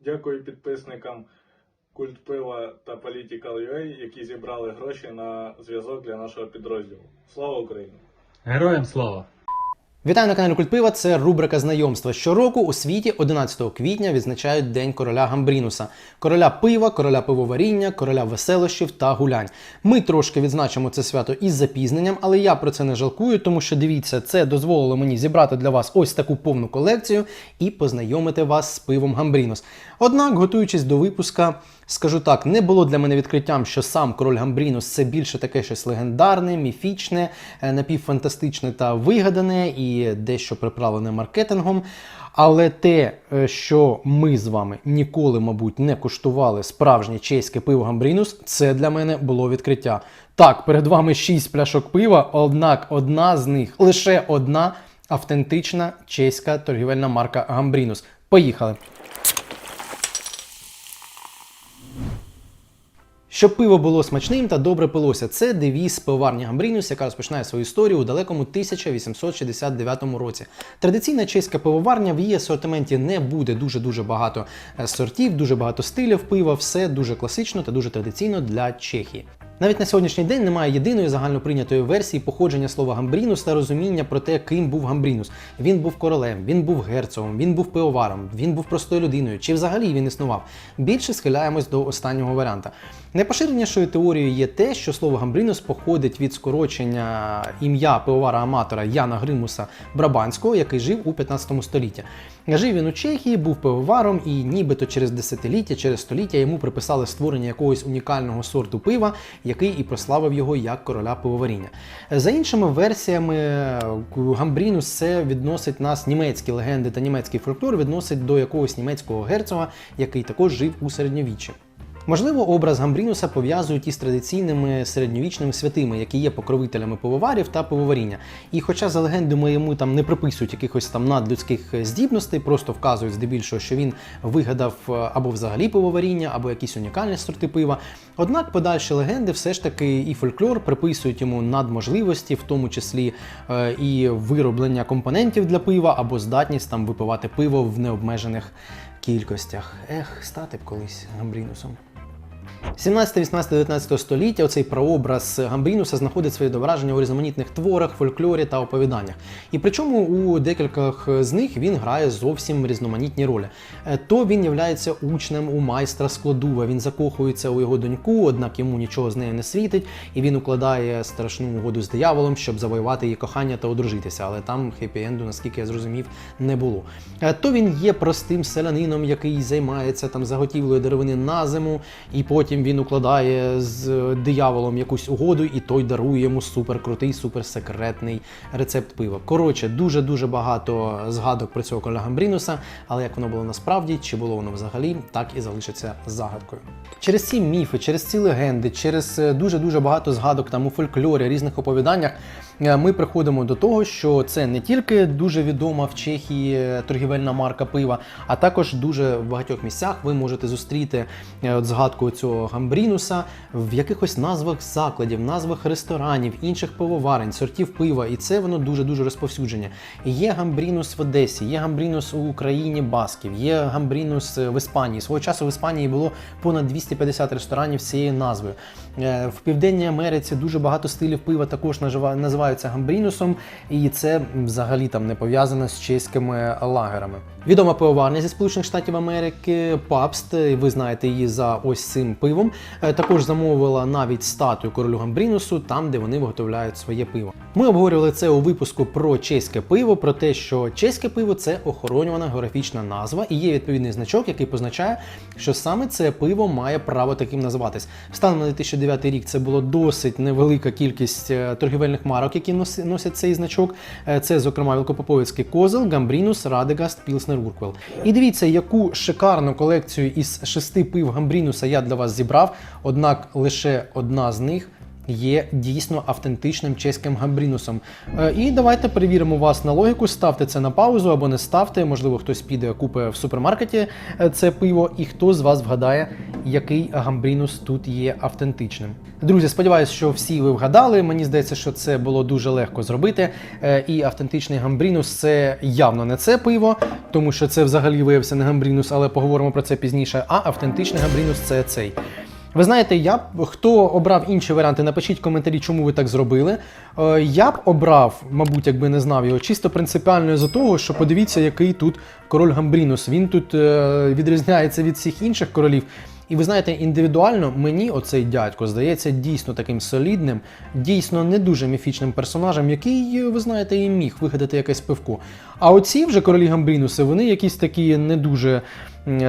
Дякую підписникам Культ Пива та Political.ua, які зібрали гроші на зв'язок для нашого підрозділу. Слава Україні! Героям слава! Вітаю на каналі Культ Пива. Це рубрика знайомства. Щороку у світі 11 квітня відзначають День короля Гамбрінуса, короля пива, короля пивоваріння, короля веселощів та гулянь. Ми трошки відзначимо це свято із запізненням, але я про це не жалкую, тому що дивіться, це дозволило мені зібрати для вас ось таку повну колекцію і познайомити вас з пивом Гамбрінус. Однак, готуючись до випуска, скажу так, не було для мене відкриттям, що сам король Гамбрінус це більше таке щось легендарне, міфічне, е, напівфантастичне та вигадане і дещо приправлене маркетингом. Але те, е, що ми з вами ніколи, мабуть, не куштували справжнє чеське пиво Гамбрінус, це для мене було відкриття. Так, перед вами 6 пляшок пива, однак одна з них, лише одна автентична чеська торгівельна марка Гамбрінус. Поїхали! Щоб пиво було смачним та добре пилося, це девіз пиварні Гамбрінус, яка розпочинає свою історію у далекому 1869 році. Традиційна чеська пивоварня в її асортименті не буде дуже дуже багато е, сортів, дуже багато стилів пива, все дуже класично та дуже традиційно для Чехії. Навіть на сьогоднішній день немає єдиної загальноприйнятої версії походження слова гамбрінус та розуміння про те, ким був гамбрінус. Він був королем, він був герцогом, він був пивоваром, він був простою людиною, чи взагалі він існував. Більше схиляємось до останнього варіанта. Найпоширенішою теорією є те, що слово гамбрінус походить від скорочення ім'я пивовара-аматора Яна Гримуса Брабанського, який жив у 15 столітті. Жив він у Чехії, був пивоваром, і нібито через десятиліття, через століття йому приписали створення якогось унікального сорту пива, який і прославив його як короля пивоваріння. За іншими версіями, гамбрінус це відносить нас німецькі легенди та німецький фольклор відносить до якогось німецького герцога, який також жив у середньовіччі. Можливо, образ Гамбрінуса пов'язують із традиційними середньовічними святими, які є покровителями пивоварів та пивоваріння. І хоча за легендами йому там не приписують якихось там надлюдських здібностей, просто вказують здебільшого, що він вигадав е, або взагалі пивоваріння, або якісь унікальні сорти пива. Однак подальші легенди все ж таки і фольклор приписують йому надможливості, в тому числі е, і вироблення компонентів для пива, або здатність там випивати пиво в необмежених кількостях. Ех, стати б колись гамбрінусом. 17, 18, 19 століття оцей прообраз Гамбрінуса знаходить своє відображення у різноманітних творах, фольклорі та оповіданнях. І причому у декількох з них він грає зовсім різноманітні ролі. Е, То він являється учнем у майстра складува, він закохується у його доньку, однак йому нічого з нею не світить, і він укладає страшну угоду з дияволом, щоб завоювати її кохання та одружитися. Але там хеппі-енду, наскільки я зрозумів, не було. Е, То він є простим селянином, який займається там заготівлею деревини на зиму, і потім він укладає з дияволом якусь угоду, і той дарує йому суперкрутий, суперсекретний рецепт пива. Коротше, дуже дуже багато згадок про цього короля Гамбрінуса, але як воно було насправді, чи було воно взагалі, так і залишиться загадкою. Через ці міфи, через ці легенди, через дуже дуже багато згадок там у фольклорі, різних оповіданнях. Е, Ми приходимо до того, що це не тільки дуже відома в Чехії торгівельна марка пива, а також дуже в багатьох місцях ви можете зустріти е, от згадку цього гамбрінуса в якихось назвах закладів, назвах ресторанів, інших пивоварень, сортів пива, і це воно дуже дуже розповсюджене. Є гамбрінус в Одесі, є гамбрінус у Україні Басків, є гамбрінус в Іспанії. Свого часу в Іспанії було понад 250 ресторанів з цією назвою. Е, В Південній Америці дуже багато стилів пива також називаються гамбрінусом, і це взагалі там не пов'язано з чеськими лагерами. Відома пивоварня зі Сполучених Штатів Америки, Пабст, ви знаєте її за ось цим пивом. е, Також замовила навіть статую королю Гамбрінусу, там, де вони виготовляють своє пиво. Ми обговорювали це у випуску про чеське пиво, про те, що чеське пиво це охоронювана географічна назва, і є відповідний значок, який позначає, що саме це пиво має право таким називатись. Станом на 2009 рік це було досить невелика кількість е, торгівельних марок, які носять цей значок. Е, Це, зокрема, Великопоповицький козел, Гамбрінус, Радегаст, Пілснер Урквел. І дивіться, яку шикарну колекцію із шести пив Гамбрінуса я для вас зібрав. Однак лише одна з них є дійсно автентичним чеським гамбрінусом. Е, І давайте перевіримо вас на логіку. Ставте це на паузу або не ставте. Можливо, хтось піде купить в супермаркеті е, це пиво, і хто з вас вгадає, який гамбрінус тут є автентичним. Друзі, сподіваюся, що всі ви вгадали. Мені здається, що це було дуже легко зробити. Е, І автентичний гамбрінус це явно не це пиво, тому що це взагалі виявився не гамбрінус, але поговоримо про це пізніше. А автентичний гамбрінус це цей. Ви знаєте, я б хто обрав інші варіанти, напишіть коментарі, чому ви так зробили. Е, Я б обрав, мабуть, якби не знав його, чисто принципіально з того, що подивіться, який тут король Гамбрінус. Він тут е, відрізняється від всіх інших королів. І ви знаєте, індивідуально мені оцей дядько здається дійсно таким солідним, дійсно не дуже міфічним персонажем, який, ви знаєте, і міг вигадати якесь пивко. А оці вже королі Гамбрінуси, вони якісь такі не дуже,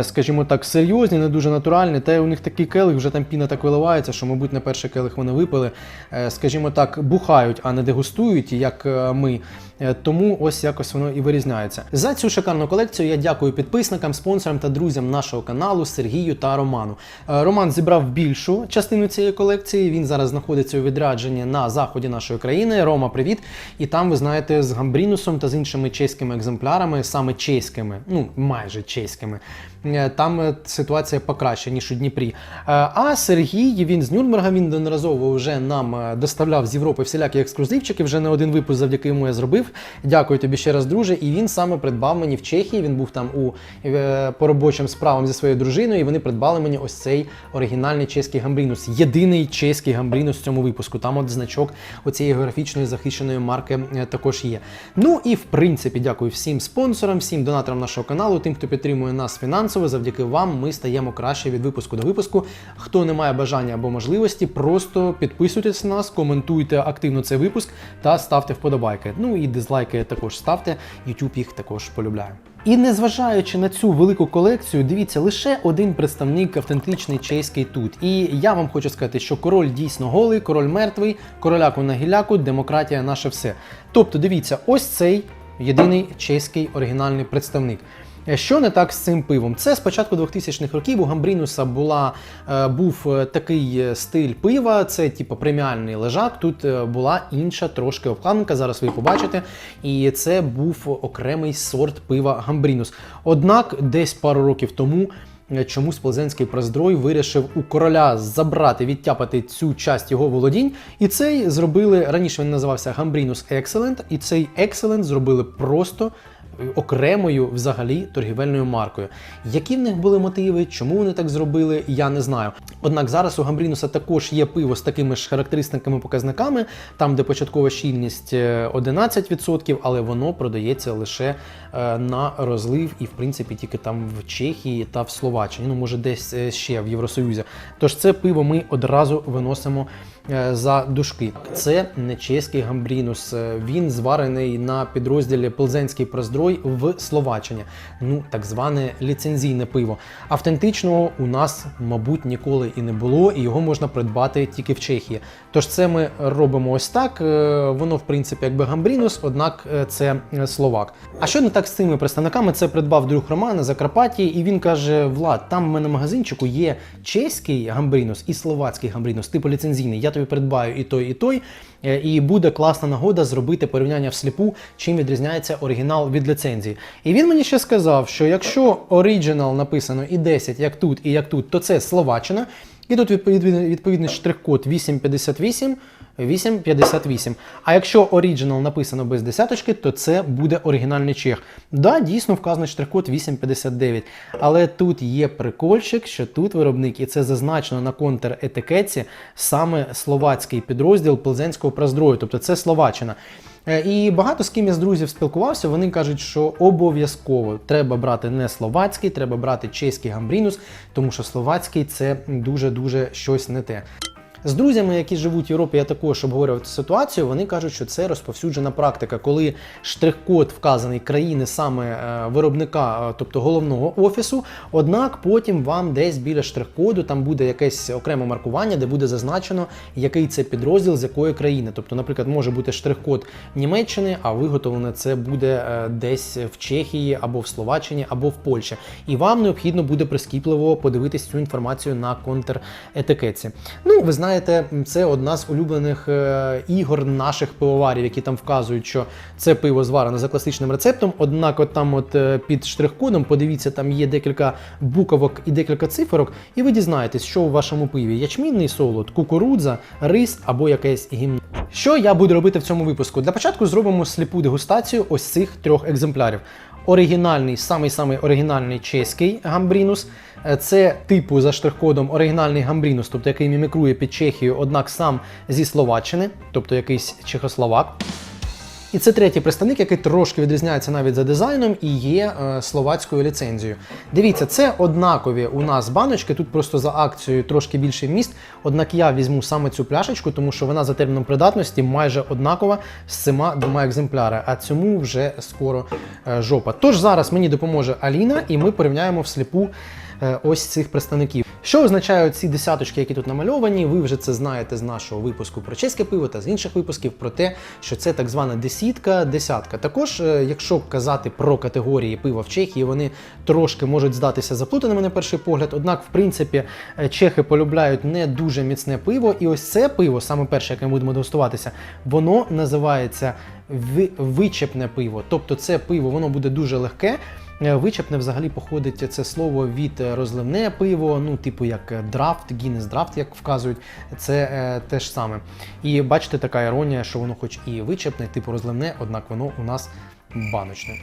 скажімо так, серйозні, не дуже натуральні. Та у них такий келих, вже там піна так виливається, що, мабуть, на перший келих вони випили, е, скажімо так, бухають, а не дегустують, як е, ми. Е, Тому ось якось воно і вирізняється. За цю шикарну колекцію я дякую підписникам, спонсорам та друзям нашого каналу Сергію та Роману. Е, Роман зібрав більшу частину цієї колекції. Він зараз знаходиться у відрядженні на заході нашої країни. Рома, привіт! І там ви знаєте з Гамбрінусом та з іншими чеськими екземплярами, саме чеськими, ну майже чеськими. Е, Там е, ситуація покраща ніж у Дніпрі. Е, А Сергій він з Нюрнберга він неодноразово вже нам доставляв з Європи всілякі ексклюзивчики. Вже не один випуск завдяки йому я зробив. Дякую тобі ще раз, друже. І він саме придбав мені в Чехії. Він був там у по робочим справам зі своєю дружиною, і вони придбали мені ось цей оригінальний чеський гамбрінус. Єдиний чеський гамбрінус в цьому випуску. Там от значок оцієї географічної захищеної марки також є. Ну і в принципі, дякую всім спонсорам, всім донаторам нашого каналу, тим, хто підтримує нас фінансово. Завдяки вам ми стаємо краще від випуску до випуску. Хто не має бажання або можливості, просто підписуйтесь на нас, коментуйте активно цей випуск та ставте вподобайки. Ну і дизлайки також ставте. YouTube їх також полюбляє. І незважаючи на цю велику колекцію, дивіться, лише один представник автентичний чеський тут. І я вам хочу сказати, що король дійсно голий, король мертвий, короляку на гіляку, демократія наше все. Тобто, дивіться, ось цей єдиний чеський оригінальний представник. Е, Що не так з цим пивом? Це з початку 2000-х років у Гамбрінуса була, е, був е, такий стиль пива, це типу преміальний лежак. Тут була інша трошки обкладинка, зараз ви побачите. І це був окремий сорт пива Гамбрінус. Однак десь пару років тому. Чомусь Плезенський проздрой вирішив у короля забрати, відтяпати цю часть його володінь, і цей зробили раніше. Він називався Гамбрінус Excellent, і цей Excellent зробили просто окремою взагалі торгівельною маркою. Які в них були мотиви, чому вони так зробили, я не знаю. Однак зараз у Гамбрінуса також є пиво з такими ж характеристиками показниками, там де початкова щільність е, 11%, але воно продається лише е, на розлив і в принципі тільки там в Чехії та в Словаччині. Ну може десь е, ще в Євросоюзі. Тож це пиво ми одразу виносимо е, за дужки. Це не чеський гамбрінус. е, Він зварений на підрозділі Пилзенський проздрой в Словаччині. Ну, так зване ліцензійне пиво. Автентичного у нас, мабуть, ніколи і не було, і його можна придбати тільки в Чехії. Тож це ми робимо ось так. е, Воно, в принципі, якби гамбрінус, однак е, це е, словак. А що не так з цими представниками? Це придбав друг Романа на Закарпатті, і він каже: Влад, там в мене в магазинчику є чеський гамбрінус і словацький гамбрінус, типу ліцензійний. Я тобі придбаю і той, і той. І буде класна нагода зробити порівняння всліпу, чим відрізняється оригінал від ліцензії. І він мені ще сказав, що якщо оригінал написано і 10, як тут, і як тут, то це Словаччина. І тут відповідний, відповідний штрих-код 858, 858. А якщо оригінал написано без десяточки, то це буде оригінальний чех. Да, дійсно вказаний штрих-код 859. Але тут є прикольчик, що тут виробник, і це зазначено на контр-етикетці, саме словацький підрозділ Плзенського проздрою, тобто це Словаччина. Е, І багато з ким я з друзів спілкувався, вони кажуть, що обов'язково треба брати не словацький, треба брати чеський гамбрінус, тому що словацький це дуже-дуже щось не те. З друзями, які живуть в Європі, я також обговорював цю ситуацію. Вони кажуть, що це розповсюджена практика, коли штрих-код вказаний країни саме е, виробника, е, тобто головного офісу. Однак потім вам десь біля штрих-коду там буде якесь окреме маркування, де буде зазначено, який це підрозділ з якої країни. Тобто, наприклад, може бути штрих-код Німеччини, а виготовлене це буде е, десь в Чехії або в Словаччині, або в Польщі. І вам необхідно буде прискіпливо подивитись цю інформацію на контр-етикетці. Ну, ви знаєте. Знаєте, це одна з улюблених е, ігор наших пивоварів, які там вказують, що це пиво зварене за класичним рецептом. Однак, от там, от е, під штрих-кодом, подивіться, там є декілька буковок і декілька циферок, і ви дізнаєтесь, що у вашому пиві ячмінний солод, кукурудза, рис або якесь гімно. Що я буду робити в цьому випуску? Для початку зробимо сліпу дегустацію ось цих трьох екземплярів. Оригінальний, самий-самий оригінальний чеський гамбрінус. Е, Це типу за штрих-кодом оригінальний гамбрінус, тобто який мімікрує під Чехію, однак сам зі Словаччини, тобто якийсь чехословак. І це третій представник, який трошки відрізняється навіть за дизайном і є е, словацькою ліцензією. Дивіться, це однакові у нас баночки. Тут просто за акцією трошки більший вміст. Однак я візьму саме цю пляшечку, тому що вона за терміном придатності майже однакова з цими двома екземплярами. А цьому вже скоро е, жопа. Тож зараз мені допоможе Аліна, і ми порівняємо всліпу ось цих представників. Що означають ці десяточки, які тут намальовані? Ви вже це знаєте з нашого випуску про чеське пиво та з інших випусків про те, що це так звана десятка, десятка. Також, е, якщо казати про категорії пива в Чехії, вони трошки можуть здатися заплутаними на перший погляд. Однак, в принципі, е, чехи полюбляють не дуже міцне пиво. І ось це пиво, саме перше, яке ми будемо дегустуватися, воно називається вичепне пиво. Тобто, це пиво воно буде дуже легке. Е, Вичепне взагалі походить це слово від е, розливне пиво, ну, типу як е, драфт, Гіннес драфт, як вказують, це е, те ж саме. І бачите, така іронія, що воно хоч і вичепне, типу розливне, однак воно у нас баночне.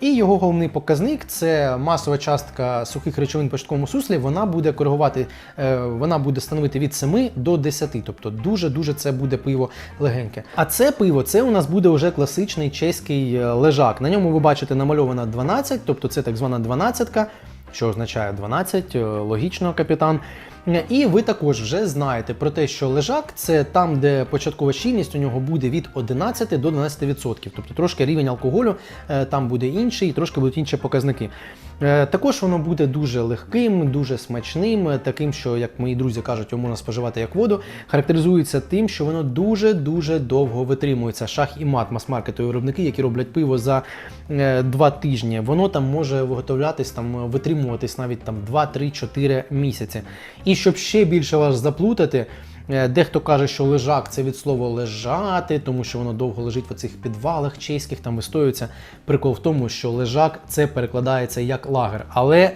І його головний показник це масова частка сухих речовин в початковому суслі. Вона буде коригувати, е, вона буде становити від 7 до 10, тобто дуже-дуже це буде пиво легеньке. А це пиво це у нас буде вже класичний чеський е, лежак. На ньому ви бачите намальована 12, тобто це так звана 12-ка, що означає 12, е, логічно, капітан. І ви також вже знаєте про те, що лежак це там, де початкова щільність у нього буде від 11 до 12%. Тобто трошки рівень алкоголю е, там буде інший, трошки будуть інші показники. Е, Також воно буде дуже легким, дуже смачним, е, таким, що, як мої друзі кажуть, його можна споживати як воду. Характеризується тим, що воно дуже-дуже довго витримується. Шах і мат мас-маркетові виробники, які роблять пиво за е, два тижні. Воно там може виготовлятись, там витримуватись навіть там 2-3-4 місяці. І щоб ще більше вас заплутати. Е, Дехто каже, що лежак це від слова лежати, тому що воно довго лежить в цих підвалах чеських, там вистоюється. Прикол в тому, що лежак це перекладається як лагер. Але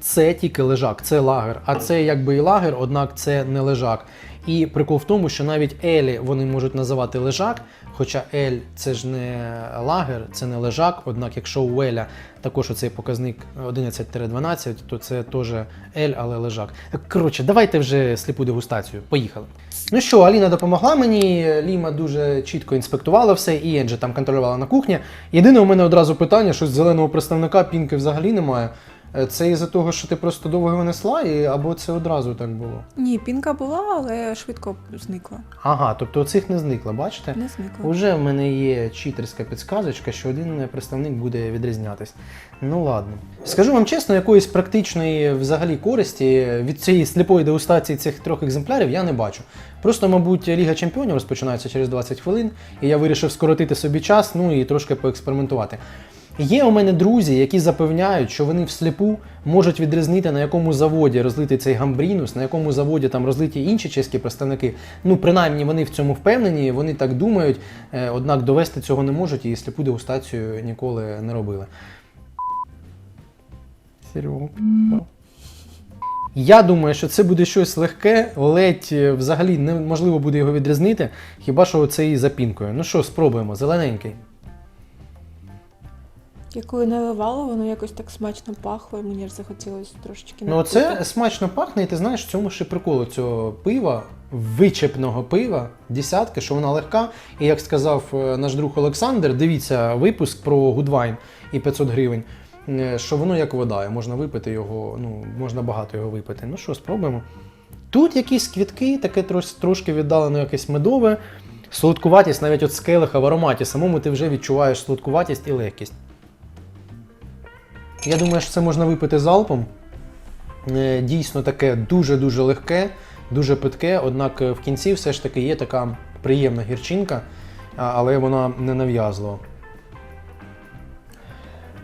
це тільки лежак, це лагер. А це якби і лагер, однак це не лежак. І прикол в тому, що навіть елі вони можуть називати лежак, хоча ель це ж не лагер, це не лежак. Однак, якщо у еля також оцей показник 11-12, то це теж ель, але лежак. Коротше, давайте вже сліпу дегустацію. Поїхали. Ну що, Аліна допомогла мені, Ліма дуже чітко інспектувала все, і Енджі там контролювала на кухні. Єдине у мене одразу питання, що з зеленого представника пінки взагалі немає. Е, Це із-за того, що ти просто довго несла, і або це одразу так було? Ні, пінка була, але швидко зникла. Ага, тобто оцих не зникло, бачите? Не зникла. Уже в мене є читерська підсказочка, що один представник буде відрізнятись. Ну ладно. Скажу вам чесно, якоїсь практичної взагалі користі від цієї сліпої дегустації цих трьох екземплярів я не бачу. Просто, мабуть, Ліга Чемпіонів розпочинається через 20 хвилин, і я вирішив скоротити собі час, ну і трошки поекспериментувати. Є у мене друзі, які запевняють, що вони всліпу можуть відрізнити, на якому заводі розлитий цей гамбрінус, на якому заводі там розлиті інші чеські представники. Ну, принаймні, вони в цьому впевнені, вони так думають, е, однак довести цього не можуть і сліпу дегустацію ніколи не робили. Серега. Я думаю, що це буде щось легке, ледь е, взагалі неможливо буде його відрізнити, хіба що це і запінкою. Ну що, спробуємо, зелененький. Я коли наливала, воно якось так смачно пахло, і мені ж захотілося трошечки Ну, це смачно пахне, і ти знаєш, в цьому ще прикол цього пива, вичепного пива, десятки, що вона легка. І як сказав е, наш друг Олександр, дивіться випуск про Гудвайн і 500 гривень, е, що воно як вода, і можна випити його, ну, можна багато його випити. Ну що, спробуємо. Тут якісь квітки, таке трош- трошки віддалено якесь медове, солодкуватість, навіть от з келиха в ароматі самому ти вже відчуваєш солодкуватість і легкість. Я думаю, що це можна випити залпом. Е, Дійсно таке дуже-дуже легке, дуже питке, однак е, в кінці все ж таки є така приємна гірчинка, але вона не нав'язлива.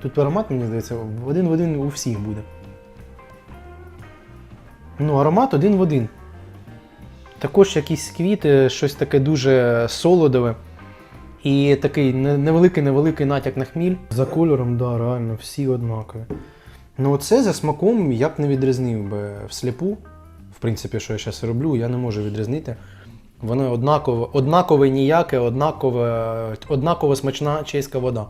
Тут аромат, мені здається, один в один у всіх буде. Ну, аромат один в один. Також якісь квіти, щось таке дуже солодове. І такий невеликий-невеликий натяк на хміль. За кольором, да, реально, всі однакові. Ну, оце за смаком я б не відрізнив би всліпу. В принципі, що я зараз роблю, я не можу відрізнити. Воно однакове, однакове ніяке, однакове, однаково смачна чеська вода.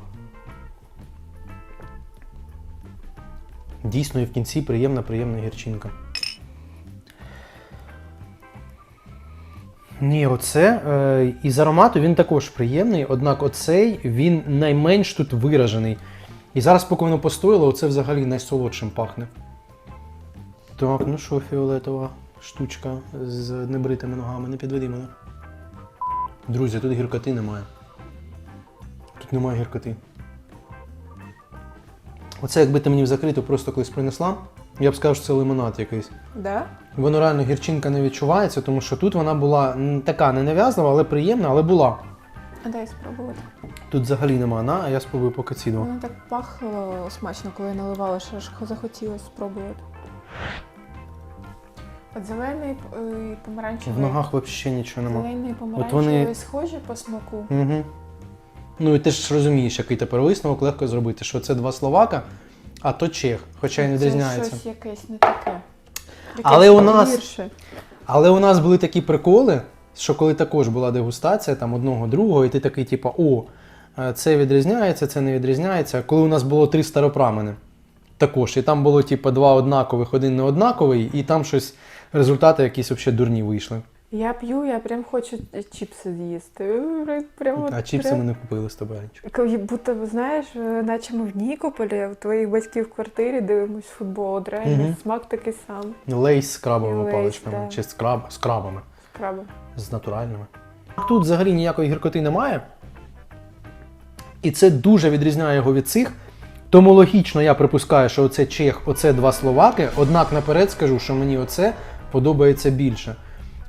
Дійсно, і в кінці приємна, приємна гірчинка. Ні, оце е, із аромату він також приємний, однак оцей він найменш тут виражений. І зараз, поки воно постояло, оце взагалі найсолодшим пахне. Так, ну що, фіолетова штучка з небритими ногами, не підведи мене. Друзі, тут гіркоти немає. Тут немає гіркоти. Оце якби ти мені в закриту просто колись принесла, я б сказав, що це лимонад якийсь. Да? Воно реально гірчинка не відчувається, тому що тут вона була м, така не нав'язлива, але приємна, але була. А дай спробувати. Тут взагалі нема на, а я спробую поки ці два. Воно так пахло смачно, коли я наливала, що аж захотілося спробувати. От зелений е, і помаранчевий. В ногах взагалі нічого нема. Зелений і вони- помаранчевий схожі по смаку. Угу. Ну і ти ж розумієш, який тепер висновок легко зробити, що це два словака, а то чех, хоча й не Це відрізняється. щось якесь не таке. Але у нас- гірше. Але у нас були такі приколи, що коли також була дегустація там одного другого, і ти такий, типу, о, е, це відрізняється, це не відрізняється. Коли у нас було три старопрамени, також, і там було, типу, два однакових, один не однаковий, і там щось, результати якісь взагалі дурні вийшли. Я п'ю, я прям хочу чіпси з'їсти. Прям, от А чіпси прям- ми не купили з тобою. Коли будто, знаєш, е, наче ми в Нікополі, у твоїх батьків в квартирі дивимось футбол. От реально Мгм. смак такий сам. Лейс з крабовими Лейс, паличками, да. чи з, краб, з крабами, Краби. з натуральними. Тут взагалі ніякої гіркоти немає. І це дуже відрізняє його від цих. Тому логічно я припускаю, що оце чех, оце два словаки. Однак наперед скажу, що мені оце подобається більше.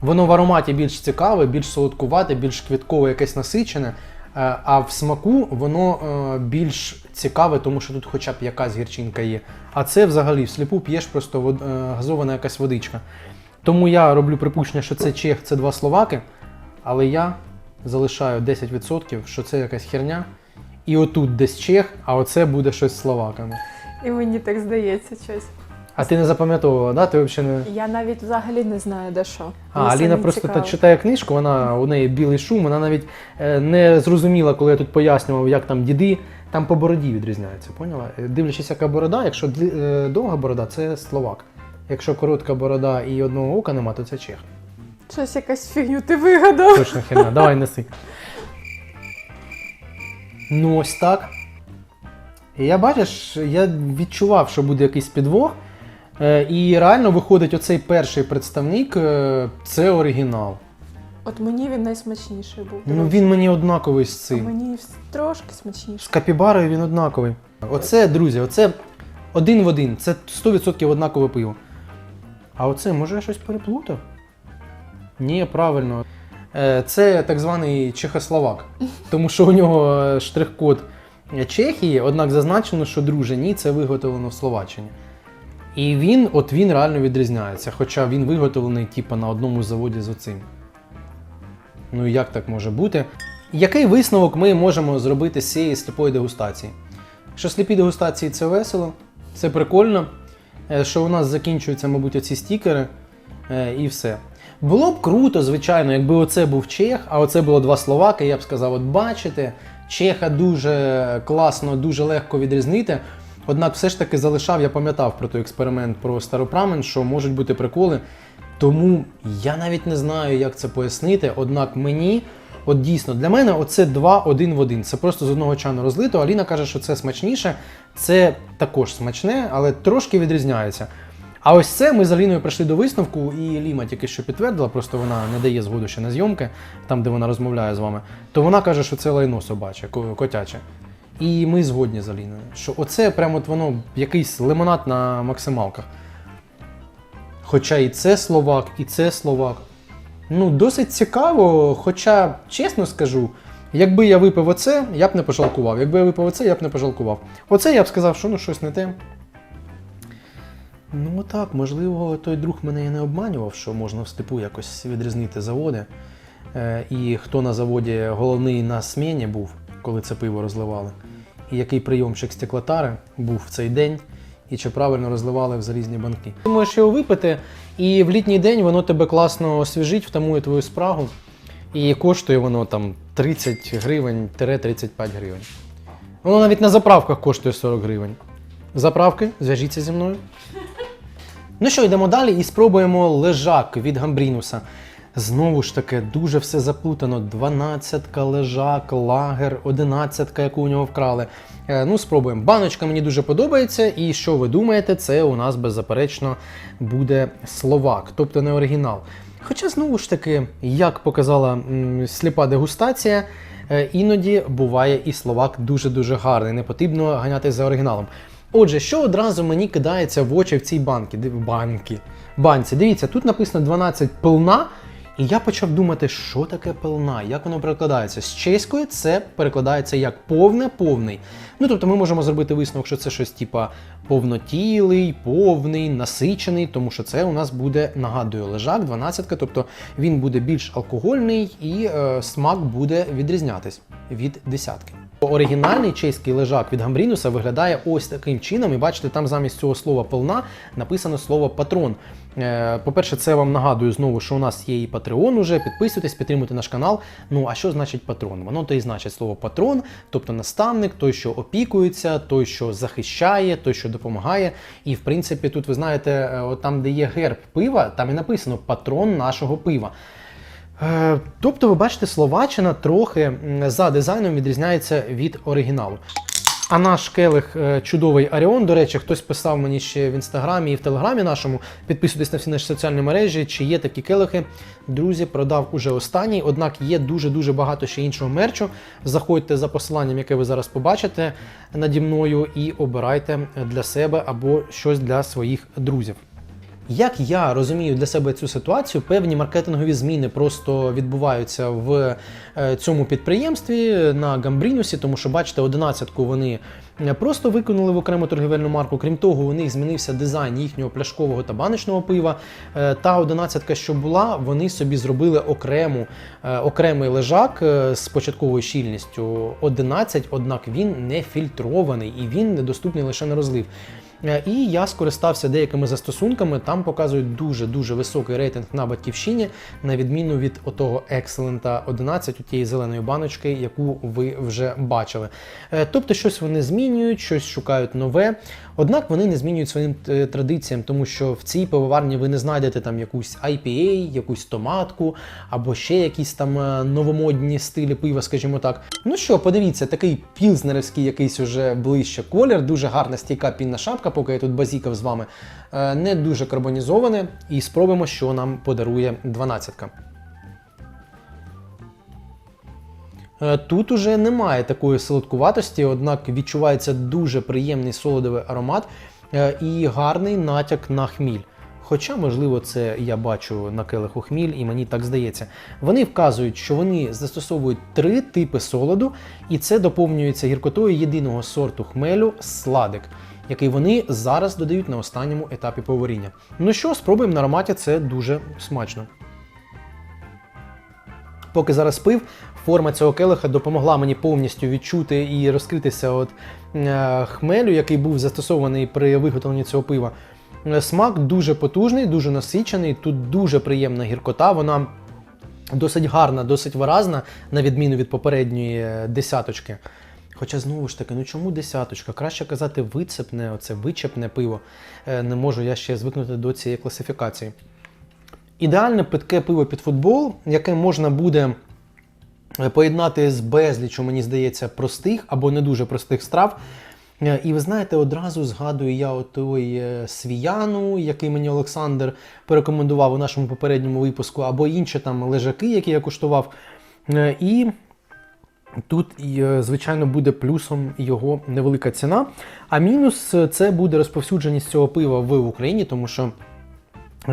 Воно в ароматі більш цікаве, більш солодкувате, більш квіткове, якесь насичене. е, А в смаку воно е, більш цікаве, тому що тут хоча б якась гірчинка є. А це взагалі всліпу п'єш просто е, газована якась водичка. Тому я роблю припущення, що це чех, це два словаки, але я залишаю 10%, що це якась херня. І отут десь чех, а оце буде щось з словаками. І мені так здається щось. А ти не запам'ятовувала, да? Ти взагалі не. Я навіть взагалі не знаю, де що. А, Мені Аліна самі просто цікаво. так читає книжку, вона у неї білий шум, вона навіть е, не зрозуміла, коли я тут пояснював, як там діди, там по бороді відрізняється, поняла? Е, Дивлячись, яка борода, якщо длі- е, довга борода, це словак. Якщо коротка борода і одного ока нема, то це чех. Щось якась фігню ти вигадав. Точно херня, давай неси. Ну ось так. І я бачиш, я відчував, що буде якийсь підвох. Е, І реально виходить, оцей перший представник е, це оригінал. От мені він найсмачніший був. Ну він мені однаковий з А цим. мені трошки З смачніше. капібарою він однаковий. Оце, друзі, оце один в один. Це 100% однакове пиво. А оце, може, я щось переплутав? Ні, правильно. Е, Це так званий чехословак. Тому що у нього штрих-код Чехії, однак зазначено, що друже, ні, це виготовлено в Словаччині. І він, от він реально відрізняється, хоча він виготовлений типу, на одному заводі з оцим. Ну як так може бути? Який висновок ми можемо зробити з цієї сліпої дегустації? Що сліпі дегустації це весело, це прикольно, е, що у нас закінчуються, мабуть, оці стікери е, і все. Було б круто, звичайно, якби оце був чех, а оце було два словаки, я б сказав: от бачите, чеха дуже класно, дуже легко відрізнити. Однак все ж таки залишав, я пам'ятав про той експеримент про старопрамен, що можуть бути приколи. Тому я навіть не знаю, як це пояснити. Однак мені, от дійсно, для мене оце два один в один. Це просто з одного чану розлито. Аліна каже, що це смачніше. Це також смачне, але трошки відрізняється. А ось це ми з Аліною прийшли до висновку, і Ліма тільки що підтвердила, просто вона не дає згоду ще на зйомки, там де вона розмовляє з вами. То вона каже, що це лайно собаче, котяче. І ми згодні з Аліною, що оце прямо от воно якийсь лимонад на максималках. Хоча і це словак, і це словак. Ну, досить цікаво, хоча, чесно скажу, якби я випив оце, я б не пожалкував. Якби я випив оце, я б не пожалкував. Оце я б сказав, що ну щось не те. Ну так, можливо, той друг мене і не обманював, що можна в степу якось відрізнити заводи. Е, і хто на заводі головний на сміні був, коли це пиво розливали, і який прийомчик стеклотари був в цей день, і чи правильно розливали в залізні банки. Ти його випити, і в літній день воно тебе класно освіжить, втамує твою спрагу, і коштує воно там 30 гривень 35 гривень. Воно навіть на заправках коштує 40 гривень. Заправки, зв'яжіться зі мною. Ну що, йдемо далі і спробуємо лежак від гамбрінуса. Знову ж таки, дуже все заплутано. 12 лежак, лагер, 11 яку у нього вкрали. Е, ну, спробуємо. Баночка мені дуже подобається, і що ви думаєте, це у нас беззаперечно буде словак, тобто не оригінал. Хоча, знову ж таки, як показала м, сліпа дегустація, е, іноді буває і словак дуже-дуже гарний, не потрібно ганятися за оригіналом. Отже, що одразу мені кидається в очі в цій банки, банки, банці. Дивіться, тут написано 12 пилна, і я почав думати, що таке пилна, як воно перекладається. З чеської це перекладається як повне, повний. Ну тобто ми можемо зробити висновок, що це щось типа повнотілий, повний, насичений, тому що це у нас буде, нагадую, лежак, 12, тобто він буде більш алкогольний і е, смак буде відрізнятись від десятки. Оригінальний чеський лежак від Гамбрінуса виглядає ось таким чином, і бачите, там замість цього слова пилна написано слово патрон. Е, По-перше, це вам нагадую знову, що у нас є і Patreon уже. Підписуйтесь, підтримуйте наш канал. Ну а що значить патрон? Воно то і значить слово патрон, тобто наставник, той, що опікується, той, що захищає, той, що допомагає. І в принципі, тут ви знаєте, е, там, де є герб пива, там і написано патрон нашого пива. Е, Тобто, ви бачите, Словаччина трохи за дизайном відрізняється від оригіналу. А наш келих е, чудовий Аріон, до речі, хтось писав мені ще в інстаграмі і в телеграмі нашому. Підписуйтесь на всі наші соціальні мережі, чи є такі келихи. Друзі, продав уже останній, однак є дуже-дуже багато ще іншого мерчу. Заходьте за посиланням, яке ви зараз побачите наді мною, і обирайте для себе або щось для своїх друзів. Як я розумію для себе цю ситуацію, певні маркетингові зміни просто відбуваються в е, цьому підприємстві на Гамбрінусі, тому що бачите, одинадцятку вони е, просто виконали в окрему торгівельну марку. Крім того, у них змінився дизайн їхнього пляшкового та баночного пива. Е, Та одинадцятка, що була, вони собі зробили окрему, окремий лежак з початковою щільністю 11, однак він не фільтрований і він недоступний лише на розлив. Е, І я скористався деякими застосунками. Там показують дуже дуже високий рейтинг на батьківщині, на відміну від отого Excellent 11, у тієї зеленої баночки, яку ви вже бачили. Е, Тобто, щось вони змінюють, щось шукають нове. Однак вони не змінюють своїм е, традиціям, тому що в цій пивоварні ви не знайдете там якусь IPA, якусь томатку або ще якісь там е, новомодні стилі пива, скажімо так. Ну що, подивіться, такий пілзнерівський якийсь уже ближче колір, дуже гарна стійка пінна шапка, поки я тут базікав з вами. Е, Не дуже карбонізоване. І спробуємо, що нам подарує 12-ка. Тут уже немає такої солодкуватості, однак відчувається дуже приємний солодовий аромат е, і гарний натяк на хміль. Хоча, можливо, це я бачу на келиху хміль, і мені так здається. Вони вказують, що вони застосовують три типи солоду, і це доповнюється гіркотою єдиного сорту хмелю сладик, який вони зараз додають на останньому етапі поваріння. Ну що, спробуємо на ароматі, це дуже смачно. Поки зараз пив, форма цього келиха допомогла мені повністю відчути і розкритися от е, хмелю, який був застосований при виготовленні цього пива. Е, Смак дуже потужний, дуже насичений. Тут дуже приємна гіркота. Вона досить гарна, досить виразна, на відміну від попередньої е, десяточки. Хоча знову ж таки, ну чому десяточка? Краще казати вицепне, оце вичепне пиво. Не можу я ще звикнути до цієї класифікації. Ідеальне питке пиво під футбол, яке можна буде е, поєднати з безлічу, мені здається, простих або не дуже простих страв. Е, І ви знаєте, одразу згадую я той е, свіяну, який мені Олександр порекомендував у нашому попередньому випуску, або інші там лежаки, які я куштував. І Тут, звичайно, буде плюсом його невелика ціна. А мінус це буде розповсюдженість цього пива в Україні, тому що,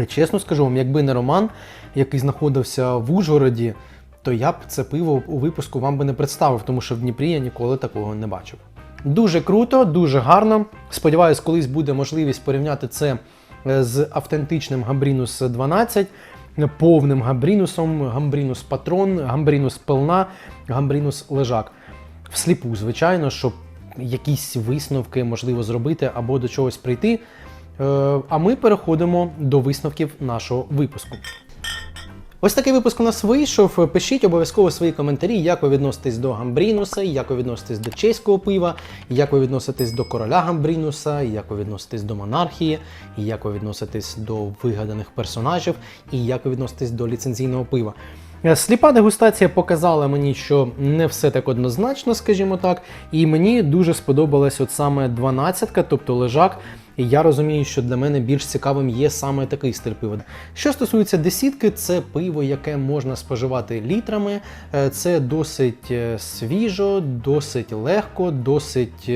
чесно скажу вам, якби не Роман, який знаходився в Ужгороді, то я б це пиво у випуску вам би не представив, тому що в Дніпрі я ніколи такого не бачив. Дуже круто, дуже гарно. Сподіваюсь, колись буде можливість порівняти це е, з автентичним Гамбрінус 12, повним гамбрінусом, гамбрінус патрон, гамбрінус пилна, гамбрінус лежак. Всліпу, звичайно, щоб якісь висновки можливо зробити або до чогось прийти. Е, А ми переходимо до висновків нашого випуску. Ось такий випуск у нас вийшов. Пишіть обов'язково свої коментарі, як ви відноситесь до Гамбрінуса, як ви відноситесь до чеського пива, як ви відноситесь до короля Гамбрінуса, як ви відноситесь до монархії, як ви відноситесь до вигаданих персонажів, і як ви відноситесь до ліцензійного пива. Е, Сліпа дегустація показала мені, що не все так однозначно, скажімо так, і мені дуже сподобалась от саме 12-ка, тобто лежак. І я розумію, що для мене більш цікавим є саме такий стиль пива. Що стосується десітки, це пиво, яке можна споживати літрами. Е, Це досить е, свіжо, досить легко, досить.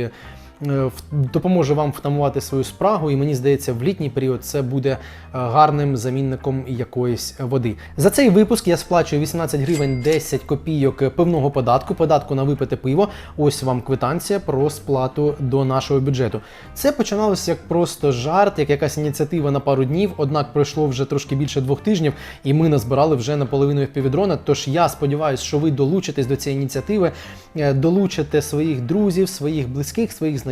Е, Допоможе вам втамувати свою спрагу, і мені здається, в літній період це буде е, гарним замінником якоїсь води. За цей випуск я сплачую 18 гривень 10 копійок пивного податку, податку на випите пиво. Ось вам квитанція про сплату до нашого бюджету. Це починалося як просто жарт, як якась ініціатива на пару днів. Однак пройшло вже трошки більше двох тижнів, і ми назбирали вже наполовину впівдрона. Тож я сподіваюся, що ви долучитесь до цієї ініціативи, е, долучите своїх друзів, своїх близьких, своїх знайомих.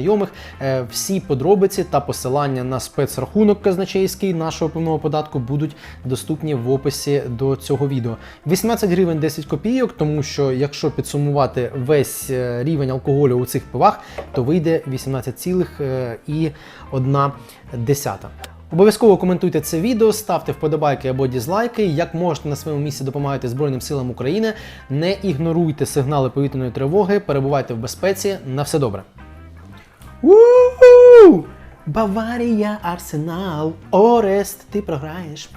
Е, Всі подробиці та посилання на спецрахунок казначейський нашого пивного податку будуть доступні в описі до цього відео. 18 гривень 10 копійок, тому що якщо підсумувати весь е, рівень алкоголю у цих пивах, то вийде 18,1 Обов'язково коментуйте це відео, ставте вподобайки або дізлайки. Як можете на своєму місці допомагайте Збройним силам України. Не ігноруйте сигнали повітряної тривоги, перебувайте в безпеці. На все добре. У-у-у! Баварія, Арсенал, Орест, ти програєш.